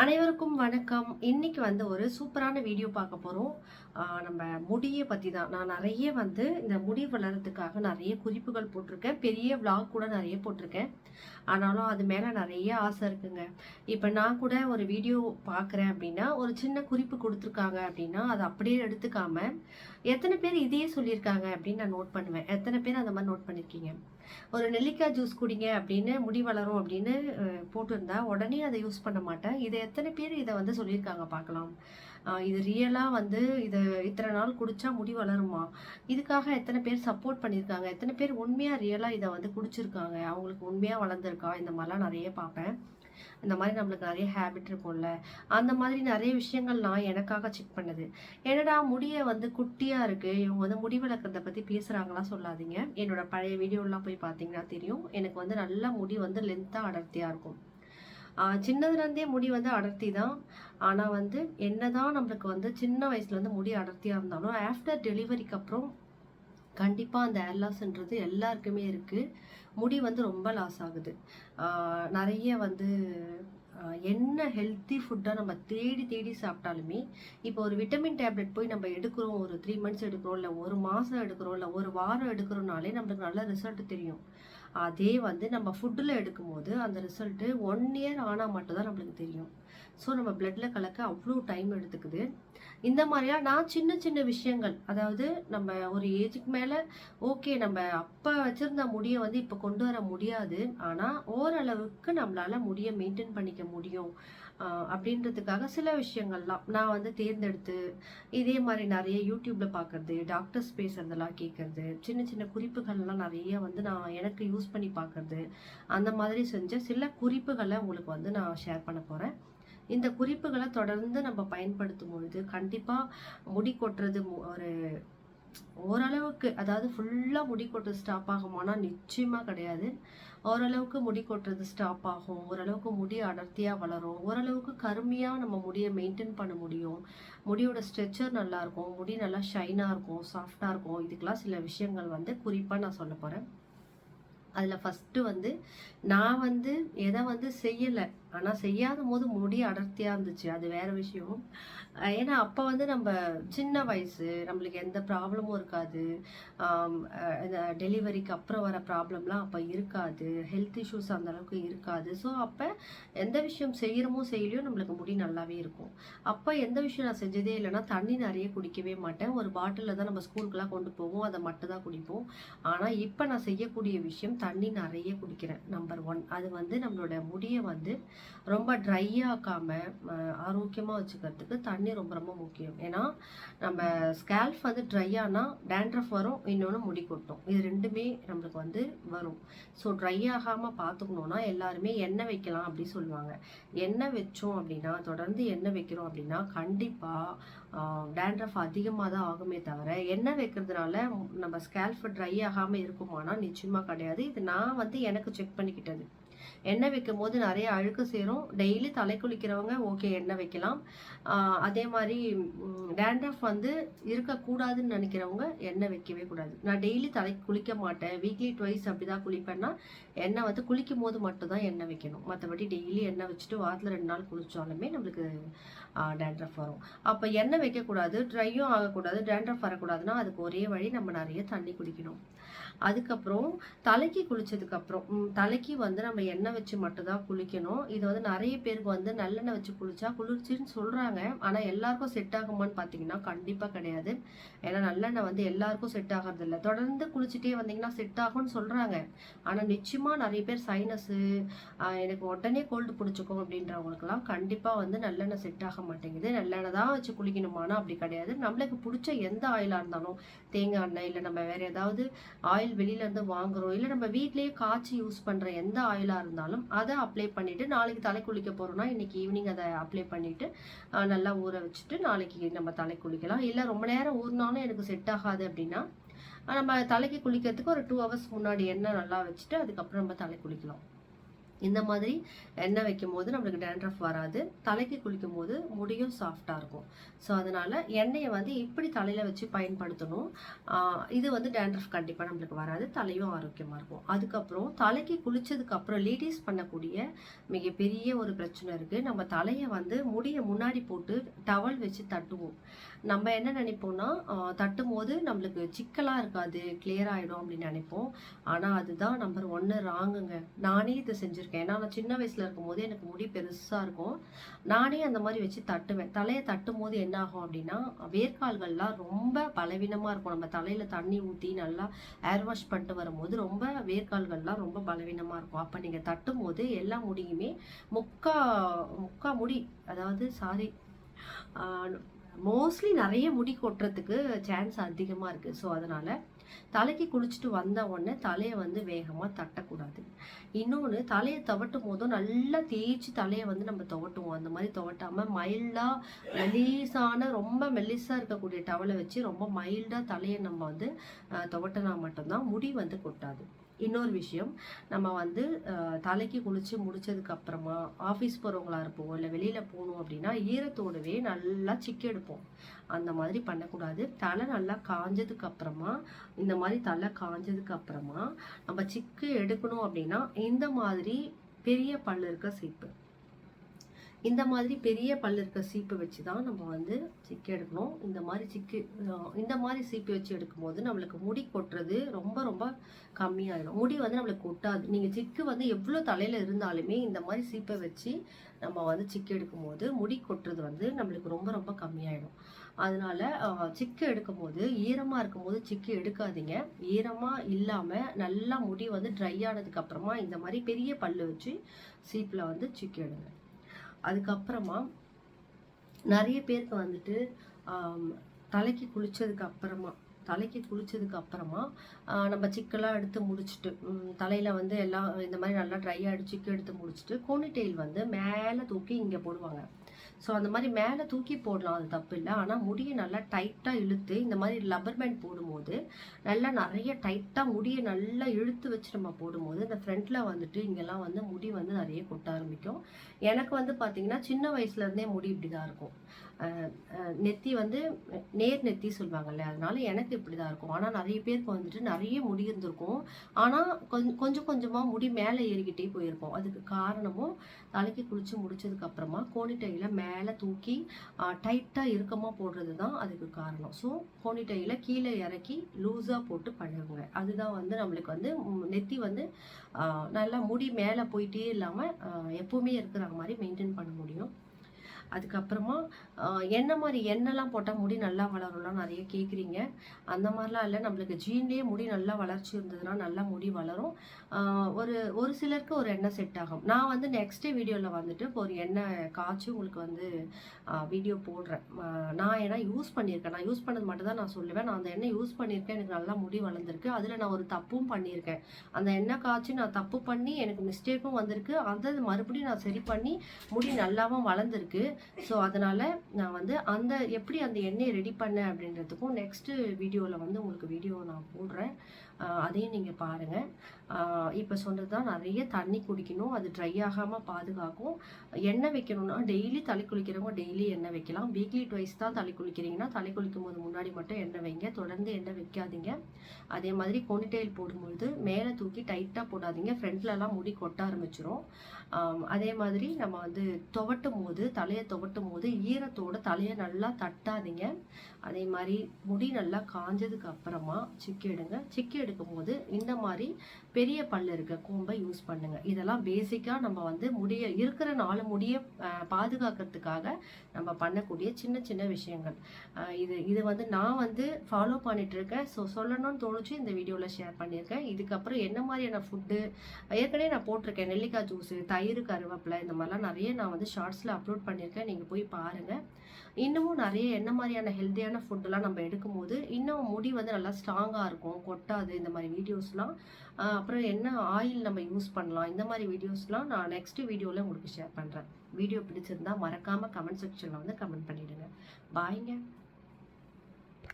அனைவருக்கும் வணக்கம். இன்னைக்கு வந்து ஒரு சூப்பரான வீடியோ பார்க்க போகிறோம் நம்ம முடியை பற்றி தான். நான் நிறைய வந்து இந்த முடி வளர்கிறதுக்காக நிறைய குறிப்புகள் போட்டிருக்கேன். பெரிய விளாக் கூட நிறைய போட்டிருக்கேன். ஆனாலும் அது மேலே நிறைய ஆசை இருக்குங்க. இப்போ நான் கூட ஒரு வீடியோ பார்க்குறேன் அப்படின்னா ஒரு சின்ன குறிப்பு கொடுத்துருக்காங்க அப்படின்னா அதை அப்படியே எடுத்துக்காம எத்தனை பேர் இதையே சொல்லியிருக்காங்க அப்படின்னு நான் நோட் பண்ணுவேன். எத்தனை பேர் அந்த மாதிரி நோட் பண்ணியிருக்கீங்க ஒரு நெல்லிக்காய் ஜூஸ் குடிங்க அப்படின்னு முடி வளரும் அப்படின்னு போட்டிருந்தா உடனே அதை யூஸ் பண்ண மாட்டேன். இதை எத்தனை பேர் இதை வந்து சொல்லியிருக்காங்க பார்க்கலாம். இது ரியலாக வந்து இதை இத்தனை நாள் குடிச்சா முடி வளருமா? இதுக்காக எத்தனை பேர் சப்போர்ட் பண்ணியிருக்காங்க? எத்தனை பேர் உண்மையாக ரியலாக இதை வந்து குடிச்சிருக்காங்க? அவங்களுக்கு உண்மையாக வளர்ந்துருக்கா? இந்த மாதிரிலாம் நிறைய பார்ப்பேன். இந்த மாதிரி நம்மளுக்கு நிறைய ஹேபிட் இருக்கும்ல. அந்த மாதிரி நிறைய விஷயங்கள் நான் எனக்காக செக் பண்ணது. என்னடா முடிய வந்து குட்டியா இருக்கு? இவங்க வந்து முடி வளர்க்கறத பத்தி பேசுறாங்களா சொல்லாதீங்க. என்னோட பழைய வீடியோலாம் போய் பார்த்தீங்கன்னா தெரியும். எனக்கு வந்து நல்ல முடி வந்து லென்த்தா அடர்த்தியா இருக்கும். சின்னதுலேருந்தே முடி வந்து அடர்த்தி தான். ஆனால் வந்து என்னதான் நம்மளுக்கு வந்து சின்ன வயசுலேருந்து முடி அடர்த்தியாக இருந்தாலும் ஆஃப்டர் டெலிவரிக்கு அப்புறம் கண்டிப்பாக அந்த ஏர்லாஸ்ன்றது எல்லாருக்குமே இருக்குது முடி வந்து ரொம்ப லாஸ் ஆகுது. நிறைய வந்து என்ன ஹெல்த்தி ஃபுட்டாக நம்ம தேடி தேடி சாப்பிட்டாலுமே இப்போ ஒரு விட்டமின் டேப்லெட் போய் நம்ம எடுக்கிறோம் ஒரு த்ரீ மந்த்ஸ் எடுக்கிறோம் இல்லை ஒரு மாதம் எடுக்கிறோம் இல்லை ஒரு வாரம் எடுக்கிறோம்னாலே நம்மளுக்கு நல்ல ரிசல்ட் தெரியும். அதே வந்து நம்ம ஃபுட்டில் எடுக்கும்போது அந்த ரிசல்ட்டு ஒன் இயர் ஆனால் மட்டும்தான் நம்மளுக்கு தெரியும். ஸோ நம்ம பிளட்டில் கலக்க அவ்வளோ டைம் எடுத்துக்குது. இந்த மாதிரியா நான் சின்ன சின்ன விஷயங்கள் அதாவது நம்ம ஒரு ஏஜுக்கு மேலே ஓகே நம்ம அப்போ வச்சுருந்த முடியை வந்து இப்போ கொண்டு வர முடியாது. ஆனால் ஓரளவுக்கு நம்மளால் முடியை மெயின்டைன் பண்ணிக்க முடியும். அப்படின்றதுக்காக சில விஷயங்கள்லாம் நான் வந்து தேர்ந்தெடுத்து இதே மாதிரி நிறைய யூடியூப்ல பார்க்கறது டாக்டர்ஸ் பேசுறதெல்லாம் கேட்கறது சின்ன சின்ன குறிப்புகள்லாம் நிறைய வந்து நான் எனக்கு யூஸ் பண்ணி பார்க்கறது அந்த மாதிரி செஞ்ச சில குறிப்புகளை உங்களுக்கு வந்து நான் ஷேர் பண்ண போறேன். இந்த குறிப்புகளை தொடர்ந்து நம்ம பயன்படுத்தும் பொழுது கண்டிப்பாக முடி கொட்டுறது மு- ஒரு ஓரளவுக்கு அதாவது ஃபுல்லாக முடி கொட்டுறது ஸ்டாப் ஆகுமானா நிச்சயமாக கிடையாது. ஓரளவுக்கு முடி கொட்டுறது ஸ்டாப் ஆகும். ஓரளவுக்கு முடி அடர்த்தியாக வளரும். ஓரளவுக்கு கருமையாக நம்ம முடியை மெயின்டைன் பண்ண முடியும். முடியோட ஸ்ட்ரெச்சர் நல்லா இருக்கும். முடி நல்லா ஷைனாக இருக்கும் சாஃப்டாக இருக்கும். இதுக்கெலாம் சில விஷயங்கள் வந்து குறிப்பாக நான் சொல்ல போகிறேன் அதில் ஃபஸ்ட்டு வந்து நான் வந்து எதை வந்து செய்யலை. ஆனால் செய்யாத போது முடி அடர்த்தியாக இருந்துச்சு. அது வேற விஷயம். ஏன்னா அப்போ வந்து நம்ம சின்ன வயசு நம்மளுக்கு எந்த ப்ராப்ளமும் இருக்காது. இந்த டெலிவரிக்கு அப்புறம் வர ப்ராப்ளம்லாம் அப்போ இருக்காது. ஹெல்த் இஷ்யூஸ் அந்த அளவுக்கு இருக்காது. ஸோ அப்போ எந்த விஷயம் செய்கிறமோ செய்யலையோ நம்மளுக்கு முடி நல்லாவே இருக்கும். அப்போ எந்த விஷயம் நான் செஞ்சதே இல்லைன்னா தண்ணி நிறைய குடிக்கவே மாட்டேன். ஒரு பாட்டிலில் தான் நம்ம ஸ்கூலுக்குலாம் கொண்டு போவோம். அதை மட்டும் தான் குடிப்போம். ஆனால் இப்போ நான் செய்யக்கூடிய விஷயம் தண்ணி நிறைய குடிக்கிறேன் நம்பர் ஒன். அது வந்து நம்மளோட முடியை வந்து ரொம்ப ட்ரை ஆக்காம ஆரோக்கியமாக வச்சுக்கிறதுக்கு தண்ணி ரொம்ப ரொம்ப முக்கியம். ஏன்னா நம்ம ஸ்கேல்ஃப் வந்து ட்ரை ஆனால் டேண்ட்ரஃப் வரும் இன்னொன்று முடி கொட்டும். இது ரெண்டுமே நம்மளுக்கு வந்து வரும். ஸோ ட்ரை ஆகாமல் பார்த்துக்கணுன்னா எல்லாருமே எண்ணெய் வைக்கலாம் அப்படின்னு சொல்லுவாங்க. எண்ணெய் வச்சோம் அப்படின்னா தொடர்ந்து எண்ணெய் வைக்கிறோம் அப்படின்னா கண்டிப்பாக டேண்ட்ரஃப் அதிகமாக தான் ஆகுமே தவிர எண்ணெய் வைக்கிறதுனால நம்ம ஸ்கேல்ஃப் ட்ரை ஆகாமல் இருக்குமானா நிச்சயமாக கிடையாது. இது நான் வந்து எனக்கு செக் பண்ணிக்கிட்டது. எண்ணெய் வைக்கும் போது நிறைய அழுக்கு சேரும். டெய்லி தலை குளிக்கிறவங்க ஓகே எண்ணெய் வைக்கலாம். அதே மாதிரி டேண்ட்ரஃப் வந்து இருக்கக்கூடாதுன்னு நினைக்கிறவங்க எண்ணெய் வைக்கவே கூடாது. நான் டெய்லி தலை குளிக்க மாட்டேன். வீக்லி ட்வைஸ் அப்படிதான் குளிப்பேன்னா எண்ணெய் வந்து குளிக்கும் போது மட்டும்தான் எண்ணெய் வைக்கணும். மற்றபடி டெய்லி எண்ணெய் வச்சுட்டு வாரத்தில் ரெண்டு நாள் குளித்தாலுமே நம்மளுக்கு டேண்ட்ரஃப் வரும். அப்போ எண்ணெய் வைக்கக்கூடாது. ட்ரையும் ஆகக்கூடாது. டேண்ட்ரஃப் வரக்கூடாதுன்னா அதுக்கு ஒரே வழி நம்ம நிறைய தண்ணி குடிக்கணும். அதுக்கப்புறம் தலைக்கு குளிச்சதுக்கு அப்புறம் தலைக்கு வந்து நம்ம எண்ணெய் வச்சு மட்டும்தான் குளிக்கணும். இது வந்து நிறைய பேருக்கு வந்து நல்லெண்ணெய் வச்சு குளிச்சா குளிர்ச்சின்னு சொல்றாங்க. ஆனா எல்லாருக்கும் செட் ஆகுமான்னு பாத்தீங்கன்னா கண்டிப்பா கிடையாது. ஏன்னா நல்லெண்ணெய் வந்து எல்லாருக்கும் செட் ஆகிறது இல்லை தொடர்ந்து குளிச்சுட்டே வந்தீங்கன்னா செட் ஆகும்னு சொல்றாங்க. ஆனா நிச்சயமா நிறைய பேர் சைனஸு எனக்கு உடனே கோல்டு பிடிச்சிக்கும் அப்படின்றவங்களுக்குலாம் கண்டிப்பா வந்து நல்லெண்ணெய் செட் ஆக மாட்டேங்குது. நல்லெண்ணெய் தான் வச்சு குளிக்கணுமானா அப்படி கிடையாது. நம்மளுக்கு பிடிச்ச எந்த ஆயிலாக இருந்தாலும் தேங்காய் எண்ணெய் இல்லை நம்ம வேற ஏதாவது ஆயில் வெளியில இருந்து வாங்குறோம். இல்லை நம்ம வீட்லயே காய்ச்சி யூஸ் பண்ற எந்த ஆயிலா இருந்தாலும் அதை அப்ளை பண்ணிட்டு நாளைக்கு தலை குளிக்க போறோம்னா இன்னைக்கு ஈவினிங் அதை அப்ளை பண்ணிட்டு நல்லா ஊற வச்சுட்டு நாளைக்கு நம்ம தலை குளிக்கலாம். இல்லை ரொம்ப நேரம் ஊறினாலும் எனக்கு செட் ஆகாது அப்படின்னா நம்ம தலைக்கு குளிக்கிறதுக்கு ஒரு டூ ஹவர்ஸ் முன்னாடி எண்ணெய் நல்லா வச்சுட்டு அதுக்கப்புறம் நம்ம தலை குளிக்கலாம். இந்த மாதிரி எண்ணெய் வைக்கும்போது நம்மளுக்கு டேண்ட்ரஃப் வராது. தலைக்கு குளிக்கும் போது முடியும் சாஃப்டாக இருக்கும். ஸோ அதனால் எண்ணெயை வந்து இப்படி தலையில் வச்சு பயன்படுத்தணும். இது வந்து டேண்ட்ரஃப் கண்டிப்பாக நம்மளுக்கு வராது. தலையும் ஆரோக்கியமாக இருக்கும். அதுக்கப்புறம் தலைக்கு குளித்ததுக்கப்புறம் லேடிஸ் பண்ணக்கூடிய மிகப்பெரிய ஒரு பிரச்சனை இருக்குது நம்ம தலையை வந்து முடியை முன்னாடி போட்டு டவல் வச்சு தட்டுவோம். நம்ம என்ன நினைப்போம்னா தட்டும் போது நம்மளுக்கு சிக்கலாக இருக்காது கிளியர் ஆகிடும் அப்படின்னு நினைப்போம். ஆனால் அதுதான் நம்பர் ஒன்று ராங்குங்க. நானே இதை செஞ்சுருக்கேன். ஏன்னா நான் சின்ன வயசில் இருக்கும்போது எனக்கு முடி பெருசாக இருக்கும். நானே அந்த மாதிரி வச்சு தட்டுவேன். தலையை தட்டும் போது என்ன ஆகும் அப்படின்னா வேர்க்கால்கள்லாம் ரொம்ப பலவீனமாக இருக்கும். நம்ம தலையில் தண்ணி ஊற்றி நல்லா ஏர் வாஷ் பண்ணிட்டு வரும்போது ரொம்ப வேர்க்கால்கள்லாம் ரொம்ப பலவீனமாக இருக்கும். அப்போ நீங்கள் தட்டும் போது எல்லா முடியுமே முக்கா முக்கா முடி அதாவது சாரி மோஸ்ட்லி நிறைய முடி கொட்டுறதுக்கு சான்ஸ் அதிகமாக இருக்குது ஸோ அதனால் தலைக்கு குளிச்சுட்டு வந்த உடனே தலையை வந்து வேகமாக தட்டக்கூடாது. இன்னொன்று தலையை துவட்டும் போதும் நல்லா தேய்ச்சி தலையை வந்து நம்ம துவட்டுவோம். அந்த மாதிரி துவட்டாமல் மைல்டாக மெல்லிசான ரொம்ப மெல்லிஸாக இருக்கக்கூடிய டவலை வச்சு ரொம்ப மைல்டாக தலையை நம்ம வந்து துவட்டினா மட்டும்தான் முடி வந்து கொட்டாது. இன்னொரு விஷயம் நம்ம வந்து தலைக்கு குளித்து முடிச்சதுக்கப்புறமா ஆஃபீஸ் போகிறவங்களா இருப்போம் இல்லை வெளியில் போகணும் அப்படின்னா ஈரத்தோடவே நல்லா சிக்கி எடுப்போம். அந்த மாதிரி பண்ணக்கூடாது. தலை நல்லா காஞ்சதுக்கு அப்புறமா இந்த மாதிரி தலை காஞ்சதுக்கு அப்புறமா நம்ம சிக்கு எடுக்கணும் அப்படின்னா இந்த மாதிரி பெரிய பல்லு இருக்க சீப்பு இந்த மாதிரி பெரிய பல்லு இருக்க சீப்பு வச்சு தான் நம்ம வந்து சிக்கு எடுக்கணும். இந்த மாதிரி சிக்கு இந்த மாதிரி சீப்பு வச்சு எடுக்கும்போது நம்மளுக்கு முடி கொட்டுறது ரொம்ப ரொம்ப கம்மியாயிடும். முடி வந்து நம்மளுக்கு கொட்டாது. நீங்கள் சிக்கு வந்து எவ்வளோ தலையில் இருந்தாலுமே இந்த மாதிரி சீப்பை வச்சு நம்ம வந்து சிக்கு எடுக்கும்போது முடி கொட்டுறது வந்து நம்மளுக்கு ரொம்ப ரொம்ப கம்மியாயிடும். அதனால சிக்கு எடுக்கும்போது ஈரமாக இருக்கும்போது சிக்கு எடுக்காதீங்க. ஈரமாக இல்லாமல் நல்லா முடி வந்து ட்ரை ஆனதுக்கப்புறமா இந்த மாதிரி பெரிய பல்லு வச்சு சீப்பில் வந்து சிக்கு எடுங்க. அதுக்கப்புறமா நிறைய பேருக்கு வந்துட்டு தலைக்கு குளித்ததுக்கு அப்புறமா தலைக்கு குளித்ததுக்கு அப்புறமா நம்ம சிக்கெல்லாம் எடுத்து முடிச்சுட்டு தலையில் வந்து எல்லாம் இந்த மாதிரி நல்லா ட்ரை ஆகிடு சிக்கு எடுத்து முடிச்சுட்டு கோனிடெயில் வந்து மேலே தூக்கி இங்கே போடுவாங்க. ஸோ அந்த மாதிரி மேலே தூக்கி போடலாம் அது தப்பு இல்லை. ஆனால் முடியை நல்லா டைட்டாக இழுத்து இந்த மாதிரி லப்பர் பேண்ட் போடும்போது நல்லா நிறைய டைட்டாக முடியை நல்லா இழுத்து வச்சு நம்ம போடும்போது இந்த ஃப்ரண்ட்டில் வந்துட்டு இங்கெல்லாம் வந்து முடி வந்து நிறைய கொட்ட ஆரம்பிக்கும். எனக்கு வந்து பார்த்தீங்கன்னா சின்ன வயசுலேருந்தே முடி இப்படி தான் இருக்கும் நெத்தி வந்து நேர் நெத்தி சொல்லுவாங்கல்ல அதனால எனக்கு இப்படி தான் இருக்கும். ஆனால் நிறைய பேருக்கு வந்துட்டு நிறைய முடி இருந்திருக்கும். ஆனால் கொஞ்சம் கொஞ்சம் கொஞ்சமாக முடி மேலே ஏறிக்கிட்டே போயிருக்கும் அதுக்கு காரணமும் தலைக்கு குளிச்சு முடிச்சதுக்கப்புறமா அப்புறமா மேலே மேலே தூக்கி டைட்டாக இறுக்கமாக போடுறது தான் அதுக்கு காரணம். ஸோ போனிட்டையில் கீழே இறக்கி லூஸாக போட்டு பழகுங்க அதுதான் வந்து நம்மளுக்கு வந்து நெத்தி வந்து நல்லா முடி மேலே போயிட்டே இல்லாமல் எப்போவுமே இருக்கிற மாதிரி மெயின்டைன் பண்ண முடியும். அதுக்கப்புறமா என்ன மாதிரி எண்ணெய்லாம் போட்டால் முடி நல்லா வளரும்லாம் நிறைய கேட்குறீங்க அந்த மாதிரிலாம் இல்லை. நம்மளுக்கு ஜீன்லேயே முடி நல்லா வளர்ச்சி இருந்ததுன்னா நல்லா முடி வளரும். ஒரு ஒரு சிலருக்கு ஒரு எண்ணெய் செட் ஆகும். நான் வந்து நெக்ஸ்ட் வீடியோவில் வந்துட்டு ஒரு எண்ணெய் காய்ச்சி உங்களுக்கு வந்து வீடியோ போடுறேன். நான் ஏன்னா யூஸ் பண்ணியிருக்கேன். நான் யூஸ் பண்ணது மட்டும் தான் நான் சொல்லுவேன். நான் அந்த எண்ணெய் யூஸ் பண்ணியிருக்கேன். எனக்கு நல்லா முடி வளர்ந்துருக்கு. அதில் நான் ஒரு தப்பும் பண்ணியிருக்கேன். அந்த எண்ணெய் காய்ச்சி நான் தப்பு பண்ணி எனக்கு மிஸ்டேக்கும் வந்திருக்கு. அதை மறுபடியும் நான் சரி பண்ணி முடி நல்லாவும் வளர்ந்துருக்கு. ஸோ அதனால் நான் வந்து அந்த எப்படி அந்த எண்ணெயை ரெடி பண்ணேன் அப்படின்றதுக்கும் நெக்ஸ்ட்டு வீடியோவில் வந்து உங்களுக்கு வீடியோ நான் போடுறேன். அதையும் நீங்கள் பாருங்கள் இப்போ சொன்னது தான் நிறைய தண்ணி குடிக்கணும் அது ட்ரை ஆகாமல் பாதுகாக்கும். எண்ணெய் வைக்கணும்னா டெய்லி தலை குளிக்கிறவங்க டெய்லி எண்ணெய் வைக்கலாம். வீக்லி ட்வைஸ் தான் தலை குளிக்கிறீங்கன்னா தலை குளிக்கும் போது முன்னாடி மட்டும் எண்ணெய் வைங்க. தொடர்ந்து எண்ணெய் வைக்காதீங்க. அதே மாதிரி கொனிடெயில் போடும்பொழுது மேலே தூக்கி டைட்டாக போடாதீங்க. ஃப்ரண்ட்லலாம் முடி கொட்ட ஆரம்பிச்சிரும். அதே மாதிரி நம்ம வந்து துவட்டும் போது தலையை துவட்டும் போது ஈரத்தோட தலையை நல்லா தட்டாதீங்க. அதே மாதிரி முடி நல்லா காஞ்சதுக்கு அப்புறமா சிக்கி எடுங்க. சிக்கி எடு போது இந்த மாதிரி பெரிய பல்லு இருக்க கூம்பை யூஸ் பண்ணுங்க. இதெல்லாம் பேசிக்காக நம்ம வந்து முடிய இருக்கிற நாலு முடிய பாதுகாக்கிறதுக்காக நம்ம பண்ணக்கூடிய சின்ன சின்ன விஷயங்கள். இது இது வந்து நான் வந்து ஃபாலோ பண்ணிட்டுருக்கேன். ஸோ சொல்லணும்னு தோணுச்சு. இந்த வீடியோவில் ஷேர் பண்ணியிருக்கேன். இதுக்கப்புறம் என்ன மாதிரியான ஃபுட்டு ஏற்கனவே நான் போட்டிருக்கேன். நெல்லிக்காய் ஜூஸு தயிர் கருவேப்பிலை இந்த மாதிரிலாம் நிறைய நான் வந்து ஷார்ட்ஸில் அப்லோட் பண்ணியிருக்கேன். நீங்கள் போய் பாருங்கள் இன்னமும் நிறைய என்ன மாதிரியான ஹெல்த்தியான ஃபுட்டெல்லாம் நம்ம எடுக்கும்போது இன்னும் முடி வந்து நல்லா ஸ்ட்ராங்காக இருக்கும் கொட்டாது இந்த மாதிரி வீடியோஸ்லாம் அப்புறம் என்ன ஆயில் நம்ம யூஸ் பண்ணலாம் இந்த மாதிரி வீடியோஸ்லாம் நான் நெக்ஸ்ட் வீடியோவில் உங்களுக்கு ஷேர் பண்ணுறேன் வீடியோ பிடிச்சிருந்தா மறக்காமல் கமெண்ட் செக்ஷனில் வந்து கமெண்ட் பண்ணிவிடுங்க பாய்ங்க